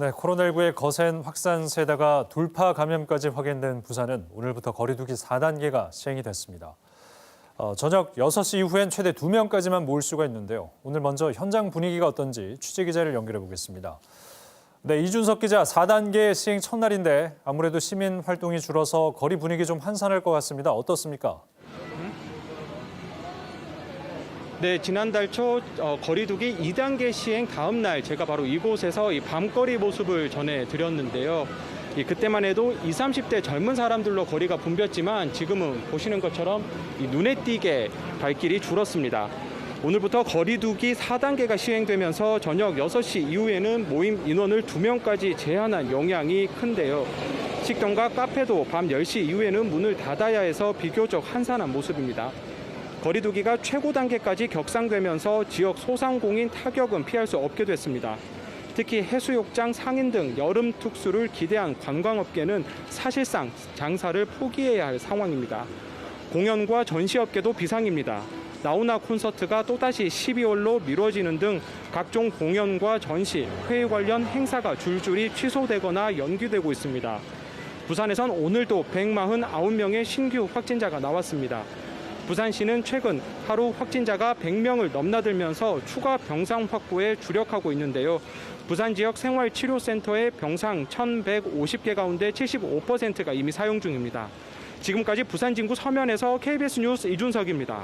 네, 코로나19의 거센 확산세다가 돌파 감염까지 확인된 부산은 오늘부터 거리두기 4단계가 시행이 됐습니다. 어, 저녁 6시 이후엔 최대 2명까지만 모일 수가 있는데요. 오늘 먼저 현장 분위기가 어떤지 취재 기자를 연결해 보겠습니다. 네, 이준석 기자, 4단계 시행 첫날인데 아무래도 시민 활동이 줄어서 거리 분위기 좀 한산할 것 같습니다. 어떻습니까? 네, 지난달 초 어, 거리두기 2단계 시행 다음 날 제가 바로 이곳에서 이 밤거리 모습을 전해 드렸는데요. 이 그때만 해도 20, 30대 젊은 사람들로 거리가 붐볐지만 지금은 보시는 것처럼 이 눈에 띄게 발길이 줄었습니다. 오늘부터 거리두기 4단계가 시행되면서 저녁 6시 이후에는 모임 인원을 2명까지 제한한 영향이 큰데요. 식당과 카페도 밤 10시 이후에는 문을 닫아야 해서 비교적 한산한 모습입니다. 거리두기가 최고 단계까지 격상되면서 지역 소상공인 타격은 피할 수 없게 됐습니다. 특히 해수욕장 상인 등 여름 특수를 기대한 관광업계는 사실상 장사를 포기해야 할 상황입니다. 공연과 전시업계도 비상입니다. 나우나 콘서트가 또다시 12월로 미뤄지는 등 각종 공연과 전시, 회의 관련 행사가 줄줄이 취소되거나 연기되고 있습니다. 부산에선 오늘도 149명의 신규 확진자가 나왔습니다. 부산시는 최근 하루 확진자가 100명을 넘나들면서 추가 병상 확보에 주력하고 있는데요. 부산 지역 생활치료센터의 병상 1,150개 가운데 75%가 이미 사용 중입니다. 지금까지 부산 진구 서면에서 KBS 뉴스 이준석입니다.